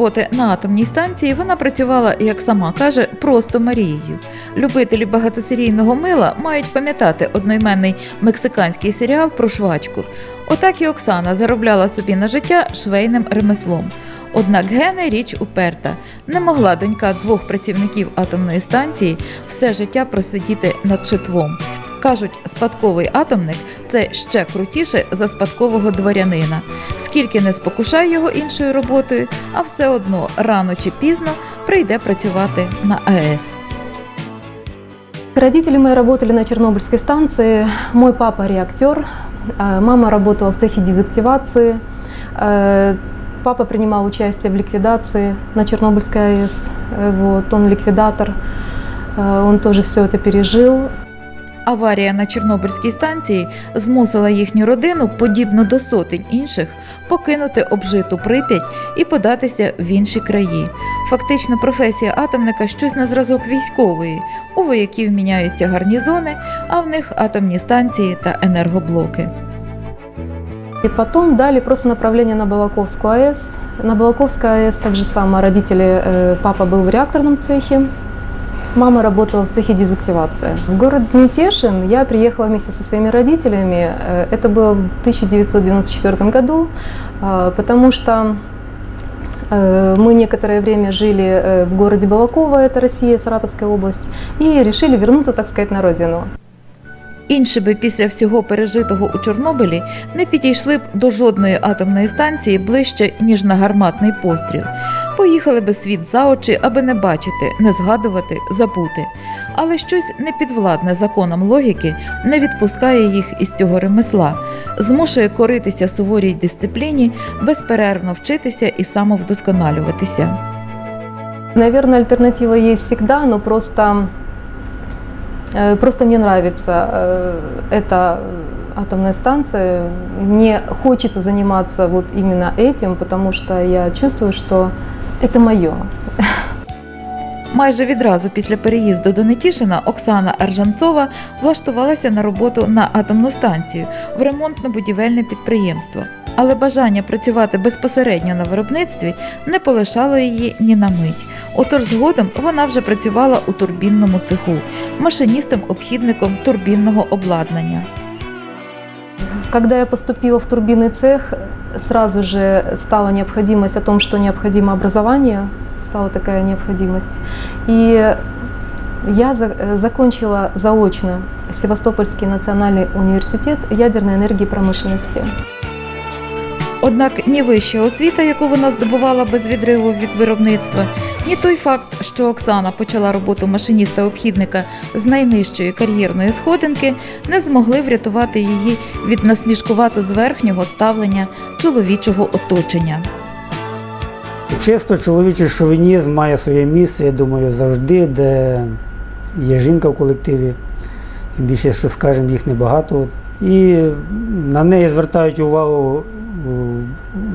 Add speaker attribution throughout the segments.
Speaker 1: Роботи на атомній станції вона працювала, як сама каже, просто Марією. Любителі багатосерійного мила мають пам'ятати одноіменний мексиканський серіал про швачку. Отак і Оксана заробляла собі на життя швейним ремеслом. Однак Гене річ уперта. Не могла донька двох працівників атомної станції все життя просидіти над шитвом. Кажуть, спадковий атомник це ще крутіше за спадкового дворянина. Скільки не спокушай його іншою роботою, а все одно рано чи пізно прийде працювати на АЕС.
Speaker 2: Родители мои работали на Чернобыльской станции. Мой папа реактер, а мама работала в цехе дезактивации. Э, Папа принимал участие в ликвидации на Чернобыльской АЭС. Э, Вот, он ликвидатор. Э, Он тоже все это пережил.
Speaker 1: Аварія на Чорнобильській станції змусила їхню родину, подібно до сотень інших, покинути обжиту Прип'ять і податися в інші краї. Фактично, професія атомника щось на зразок військової. У вояків міняються гарнізони, а в них атомні станції та енергоблоки.
Speaker 2: И потом дали просто направление на Балаковскую АЭС. На Балаковской АЭС так же самое. Родители, э, папа был в реакторном цехе, мама работала в цехе дезактивации. В город Нетешин я приехала вместе со своими родителями. Э, Это было в 1994 году, э, потому что э, мы некоторое время жили э, в городе Балаково, это Россия, Саратовская область, и решили вернуться, так сказать, на родину.
Speaker 1: Інші би після всього пережитого у Чорнобилі не підійшли б до жодної атомної станції ближче, ніж на гарматний постріл. Поїхали би світ за очі, аби не бачити, не згадувати, забути. Але щось непідвладне законам логіки не відпускає їх із цього ремесла, змушує коритися суворій дисципліні, безперервно вчитися і самовдосконалюватися.
Speaker 2: Наверное, альтернатива есть всегда, но просто, э, просто мне нравится э, эта атомная станция. Мне хочется заниматься вот именно этим, потому что я чувствую, что это мое.
Speaker 1: Майже відразу після переїзду до Нетішина Оксана Ержанцова влаштувалася на роботу на атомну станцію в ремонтно-будівельне підприємство. Але бажання працювати безпосередньо на виробництві не полишало її ні на мить. Отож згодом вона вже працювала у турбінному цеху, машиністом-обхідником турбінного обладнання.
Speaker 2: Когда я поступила в турбинный цех, сразу же стала необходимость о том, что необходимо образование, стала такая необходимость. И я за- э, закончила заочно Севастопольский национальный университет ядерной энергии и промышленности.
Speaker 1: Однак ні вища освіта, яку вона здобувала без відриву від виробництва, ні той факт, що Оксана почала роботу машиніста-обхідника з найнижчої кар'єрної сходинки, не змогли врятувати її від насмішкувато зверхнього ставлення чоловічого оточення.
Speaker 3: Чисто чоловічий шовінізм має своє місце, я думаю, завжди, де є жінка в колективі. Тим більше, що скажемо, їх небагато. І на неї звертають увагу,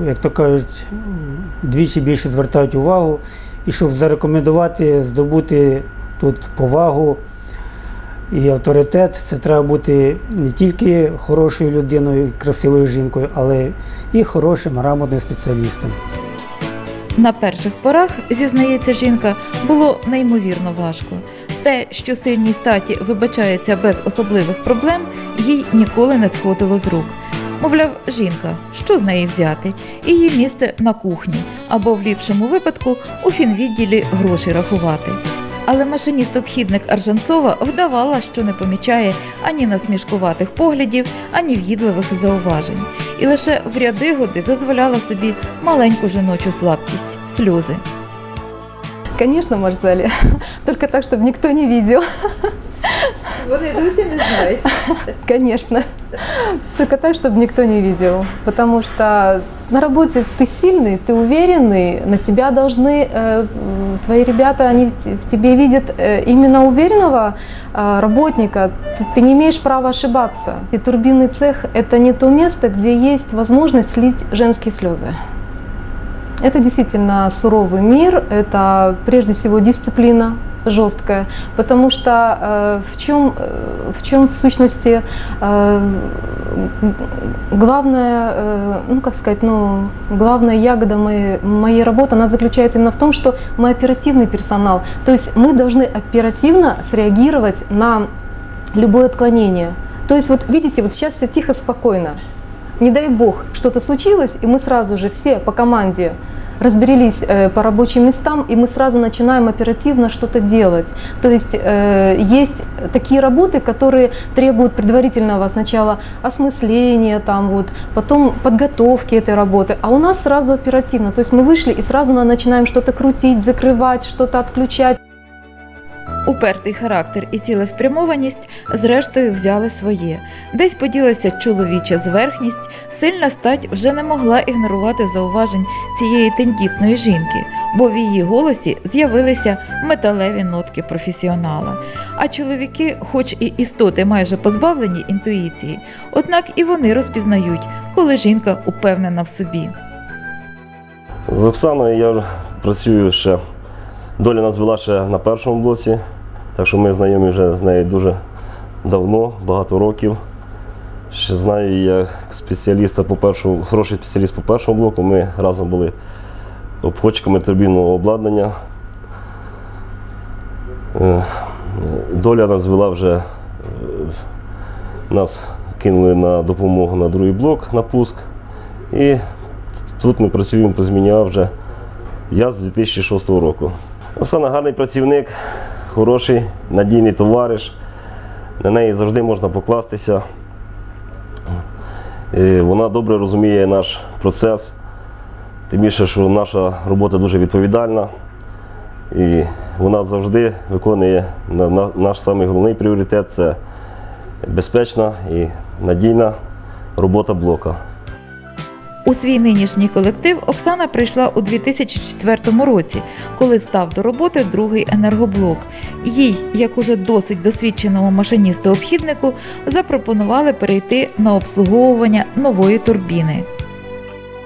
Speaker 3: як то кажуть, двічі більше звертають увагу. І щоб зарекомендувати, здобути тут повагу і авторитет, це треба бути не тільки хорошою людиною, красивою жінкою, але і хорошим грамотним спеціалістом.
Speaker 1: На перших порах, зізнається жінка, було неймовірно важко. Те, що сильній статі вибачається без особливих проблем, їй ніколи не сходило з рук. Мовляв, жінка, що з неї взяти? Її місце на кухні або в ліпшому випадку у фінвідділі гроші рахувати. Але машиніст-обхідник Аржанцова вдавала, що не помічає ані насмішкуватих поглядів, ані в'їдливих зауважень, і лише в ряди годи дозволяла собі маленьку жіночу слабкість сльози.
Speaker 2: Конечно, Марзали, только так, чтобы никто не видел.
Speaker 1: Вони досі не знають.
Speaker 2: Конечно. Только так, чтобы никто не видел. Потому что на работе ты сильный, ты уверенный, на тебя должны, э, твои ребята, они в в тебе видят э, именно уверенного э, работника. Ты, ты не имеешь права ошибаться. И турбинный цех – это не то место, где есть возможность слить женские слезы. Это действительно суровый мир, это прежде всего дисциплина, жесткая, потому что э, в чем, э, в чем в сущности э, главная, ну как сказать, ну главная ягода моей, моей работы, она заключается именно в том, что мы оперативный персонал, то есть мы должны оперативно среагировать на любое отклонение. То есть вот видите, вот сейчас все тихо, спокойно. Не дай бог, что-то случилось, и мы сразу же все по команде разберились э, по рабочим местам, и мы сразу начинаем оперативно что-то делать. То есть э, есть такие работы, которые требуют предварительного сначала осмысления, там вот, потом подготовки этой работы, а у нас сразу оперативно. То есть мы вышли и сразу на- начинаем что-то крутить, закрывать, что-то отключать.
Speaker 1: Упертий характер і цілеспрямованість зрештою взяли своє. Десь поділася чоловіча зверхність, сильна стать вже не могла ігнорувати зауважень цієї тендітної жінки, бо в її голосі з'явилися металеві нотки професіонала. А чоловіки, хоч і істоти майже позбавлені інтуїції, однак і вони розпізнають, коли жінка упевнена в собі.
Speaker 4: З Оксаною я працюю ще. Доля нас була ще на першому блоці, так що ми знайомі вже з нею дуже давно, багато років. Ще знаю її як спеціаліста по першому, хороший спеціаліст по першому блоку. Ми разом були обходчиками турбінного обладнання. Е, Доля нас звела вже, е, нас кинули на допомогу на другий блок на пуск. І Тут ми працюємо по зміні А вже я з 2006 року. Оксана гарний працівник, хороший, надійний товариш. На неї завжди можна покластися. Вона добре розуміє наш процес. Тим більше, що наша робота дуже відповідальна. І вона завжди виконує на- на- наш самий головний пріоритет це безпечна і надійна робота блока.
Speaker 1: У свій нинішній колектив Оксана прийшла у 2004 році, коли став до роботи другий енергоблок. Їй, як уже досить досвідченому машиністу-обхіднику, запропонували перейти на обслуговування нової турбіни.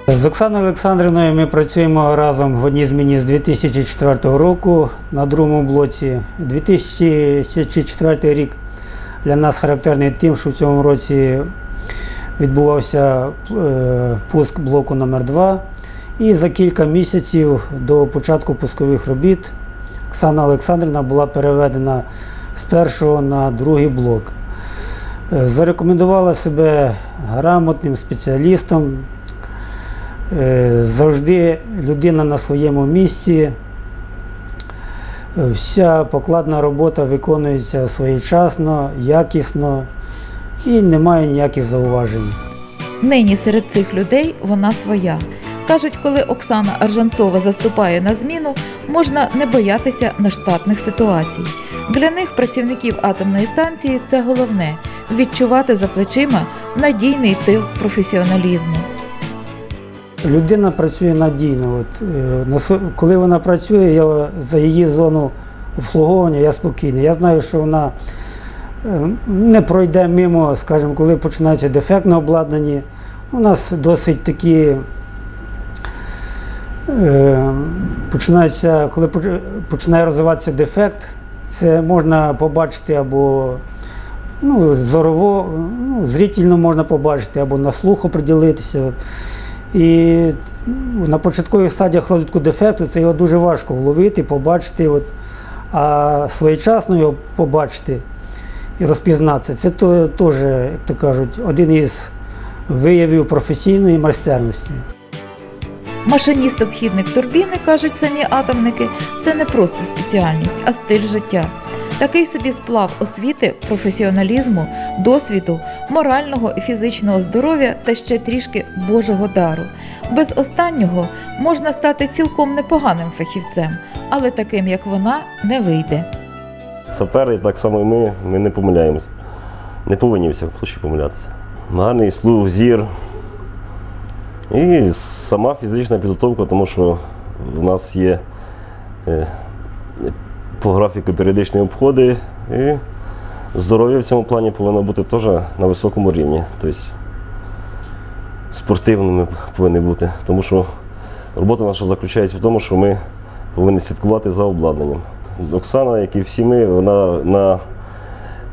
Speaker 3: З Оксаною Олександрівною ми працюємо разом в одній зміні з 2004 року на другому блоці. 2004 рік для нас характерний тим, що в цьому році відбувався е, пуск блоку номер 2 І за кілька місяців до початку пускових робіт Оксана Олександрівна була переведена з першого на другий блок. Е, Зарекомендувала себе грамотним спеціалістом, Е, завжди людина на своєму місці. Вся покладна робота виконується своєчасно, якісно і немає ніяких зауважень.
Speaker 1: Нині серед цих людей вона своя. Кажуть, коли Оксана Аржанцова заступає на зміну, можна не боятися нештатних ситуацій. Для них, працівників атомної станції, це головне відчувати за плечима надійний тил професіоналізму.
Speaker 3: Людина працює надійно. От, е, коли вона працює, я за її зону обслуговування я спокійний. Я знаю, що вона не пройде мимо, скажімо, коли починається дефект на обладнанні. У нас досить такі. е, Починається, коли починає розвиватися дефект, це можна побачити або ну, зорово, ну, зрительно можна побачити, або на слух оприділитися. І на початкових стадіях розвитку дефекту це його дуже важко вловити, побачити. От. А своєчасно його побачити і розпізнатися, це теж, як то кажуть, один із виявів професійної майстерності.
Speaker 1: Машиніст-обхідник турбіни, кажуть самі атомники, це не просто спеціальність, а стиль життя. Такий собі сплав освіти, професіоналізму, досвіду, морального і фізичного здоров'я та ще трішки Божого дару. Без останнього можна стати цілком непоганим фахівцем, але таким, як вона, не вийде.
Speaker 4: Сапери, так само і ми, ми не помиляємося. Не повинні в всякому случаю помилятися. Гарний слух, зір. І сама фізична підготовка, тому що в нас є е, по графіку періодичні обходи. І здоров'я в цьому плані повинно бути теж на високому рівні. Тобто спортивними повинні бути. Тому що робота наша заключається в тому, що ми повинні слідкувати за обладнанням. Оксана, як і всі ми, вона на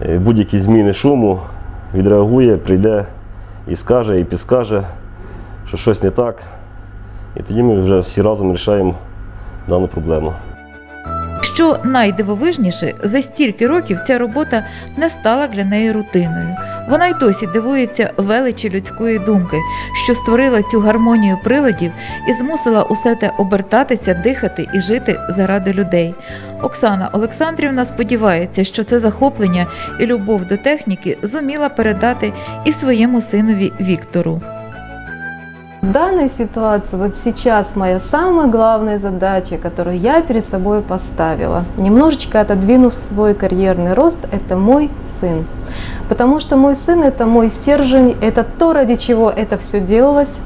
Speaker 4: е, будь-які зміни шуму відреагує, прийде і скаже, і підскаже, що щось не так. І тоді ми вже всі разом вирішуємо дану проблему.
Speaker 1: Що найдивовижніше, за стільки років ця робота не стала для неї рутиною. Вона й досі дивується величі людської думки, що створила цю гармонію приладів і змусила усе те обертатися, дихати і жити заради людей. Оксана Олександрівна сподівається, що це захоплення і любов до техніки зуміла передати і своєму синові Віктору.
Speaker 2: В данной ситуации, вот сейчас моя самая главная задача, которую я перед собой поставила, немножечко отодвинув свой карьерный рост, это мой сын. Потому что мой сын это мой стержень, это то, ради чего это все делалось.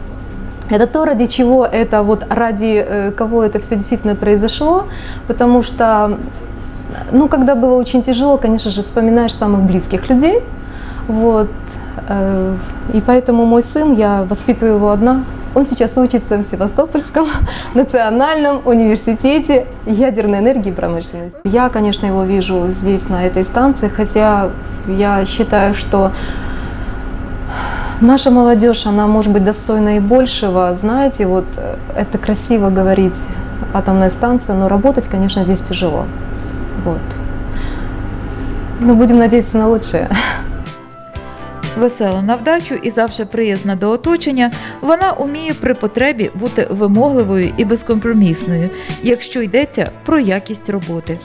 Speaker 2: Это то, ради чего это, вот ради э, кого это все действительно произошло, потому что, ну, когда было очень тяжело, конечно же, вспоминаешь самых близких людей, вот, э, и поэтому мой сын, я воспитываю его одна, он сейчас учится в Севастопольском национальном университете ядерной энергии и промышленности. Я, конечно, его вижу здесь, на этой станции, хотя я считаю, что наша молодежь, она может быть достойна и большего. Знаете, вот э, это красиво говорить атомная станция, но работать, конечно, здесь тяжело. Вот. Но будем надеяться на лучшее.
Speaker 1: Весела на вдачу і завжди приязна до оточення, вона уміє при потребі бути вимогливою і безкомпромісною, якщо йдеться про якість роботи.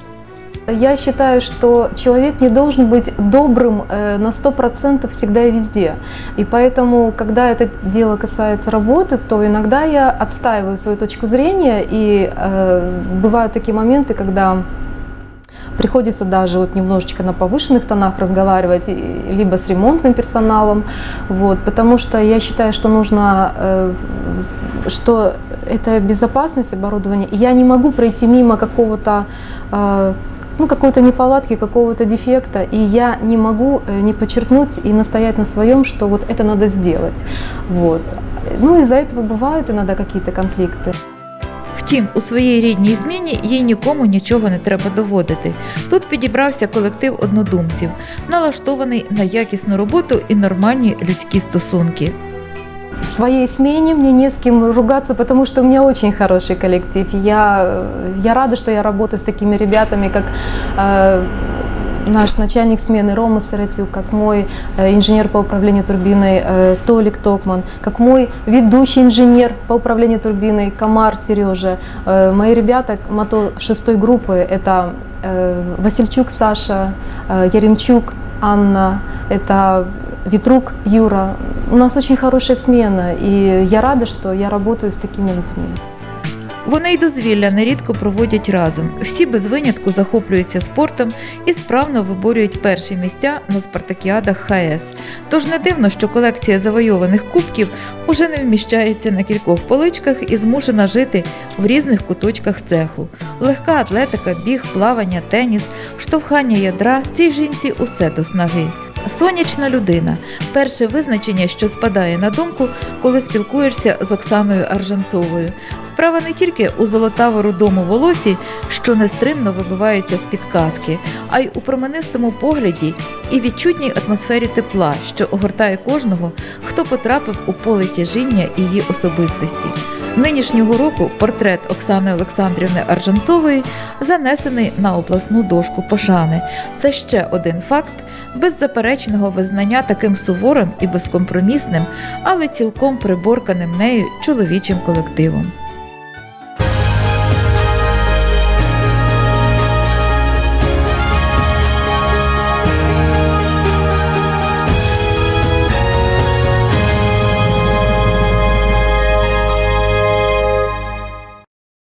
Speaker 2: Я считаю, что человек не должен быть добрым э, на 100% всегда и везде. И поэтому, когда это дело касается работы, то иногда я отстаиваю свою точку зрения, и э, бывают такие моменты, когда приходится даже вот немножечко на повышенных тонах разговаривать, либо с ремонтным персоналом, вот, потому что я считаю, что нужно, э, что это безопасность оборудования, я не могу пройти мимо какого-то э, ну, какой-то неполадки, какого-то дефекта, и я не могу э, не подчеркнуть и настоять на своем, что вот это надо сделать. Вот. Ну, из-за этого бывают иногда какие-то конфликты.
Speaker 1: Втім, у своїй рідній зміні їй нікому нічого не треба доводити. Тут підібрався колектив однодумців, налаштований на якісну роботу і нормальні людські стосунки.
Speaker 2: В своей смене мне не с кем ругаться, потому что у меня очень хороший коллектив. Я, э, я рада, что я работаю с такими ребятами, как э, наш начальник смены Рома Саратюк, как мой э, инженер по управлению турбиной э, Толик Токман, как мой ведущий инженер по управлению турбиной Комар Сережа. Э, мои ребята мото шестой группы это Васильчук Саша, Яремчук Анна, это Ветрук Юра. У нас очень хорошая смена, и я рада, что я работаю с такими людьми.
Speaker 1: Вони й дозвілля нерідко проводять разом. Всі без винятку захоплюються спортом і справно виборюють перші місця на спартакіадах ХС. Тож не дивно, що колекція завойованих кубків уже не вміщається на кількох поличках і змушена жити в різних куточках цеху. Легка атлетика, біг, плавання, теніс, штовхання ядра цій жінці усе до снаги. Сонячна людина перше визначення, що спадає на думку, коли спілкуєшся з Оксаною Аржанцовою. Справа не тільки у золотаво-рудому волосі, що нестримно вибивається з-під каски, а й у променистому погляді і відчутній атмосфері тепла, що огортає кожного, хто потрапив у поле тяжіння її особистості. Нинішнього року портрет Оксани Олександрівни Аржанцової занесений на обласну дошку пошани. Це ще один факт беззаперечного визнання таким суворим і безкомпромісним, але цілком приборканим нею чоловічим колективом.